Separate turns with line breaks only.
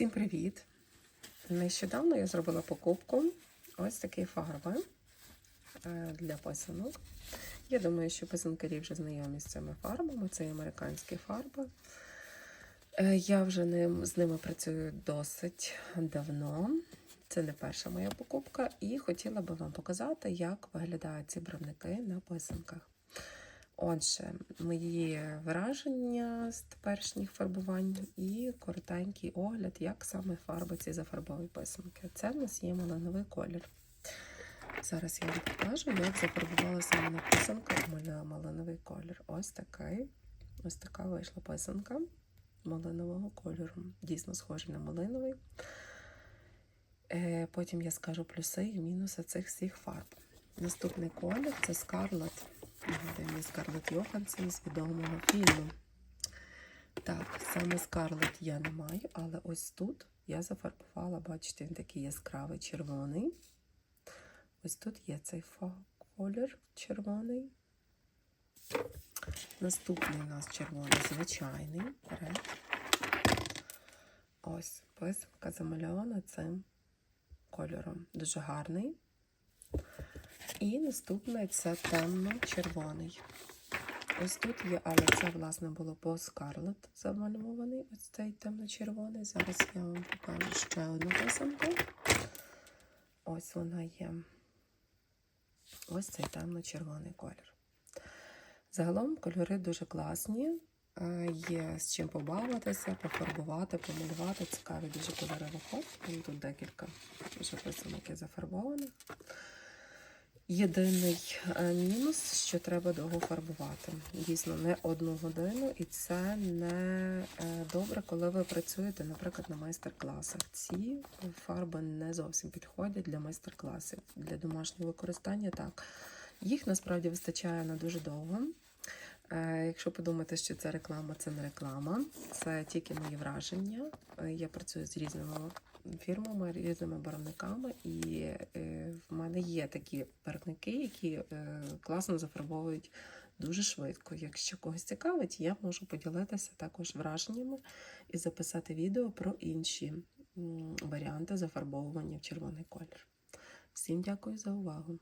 Всім привіт! Нещодавно я зробила покупку ось такі фарби е, для писанок. Я думаю, що писанкарі вже знайомі з цими фарбами. Це американські фарби. Е, Я вже з ними працюю досить давно. Це не перша моя покупка, і хотіла би вам показати, як виглядають ці барвники на писанках. Отже, мої враження з теперішніх фарбувань і коротенький огляд, як саме фарби ці зафарбовують писанки. Це в нас є малиновий колір. Зараз я вам покажу, як зафарбувала саме на писанках моя малиновий колір. Ось такий. Ось така вийшла писанка малинового кольору. Дійсно схожий на малиновий. Е, Потім я скажу плюси і мінуси цих всіх фарб. Наступний колір це Scarlet. Мені Скарлетт Йоханссон з відомого фільму. Так, саме Скарлетт я не маю, але ось тут я зафарбувала, бачите, він такий яскравий червоний. Ось тут є цей колір червоний. Наступний у нас червоний звичайний. Ред. Ось писанка замальована цим кольором. Дуже гарний. І наступний це темно-червоний. Ось тут є, але це, власне, було по Scarlett замальований. Ось цей темно-червоний. Зараз я вам покажу ще одну писанку. Ось вона є. Ось цей темно-червоний колір. Загалом кольори дуже класні. Е, Є з чим побавитися, пофарбувати, помалювати. Цікаві дуже кольори виходять. Тут декілька вже писанок зафарбованих. Єдиний е, мінус, що треба довго фарбувати. Дійсно, не одну годину, і це не е, добре, коли ви працюєте, наприклад, на майстер-класах. Ці фарби не зовсім підходять для майстер-класів. Для домашнього використання так. Їх насправді вистачає на дуже довго. Е, Якщо подумати, що це реклама, це не реклама, це тільки мої враження. Е, Я працюю з різними фірмами, різними барвниками, і е, в мене є такі барвники, які класно зафарбовують дуже швидко. Якщо когось цікавить, я можу поділитися також враженнями і записати відео про інші варіанти зафарбовування в червоний колір. Всім дякую за увагу!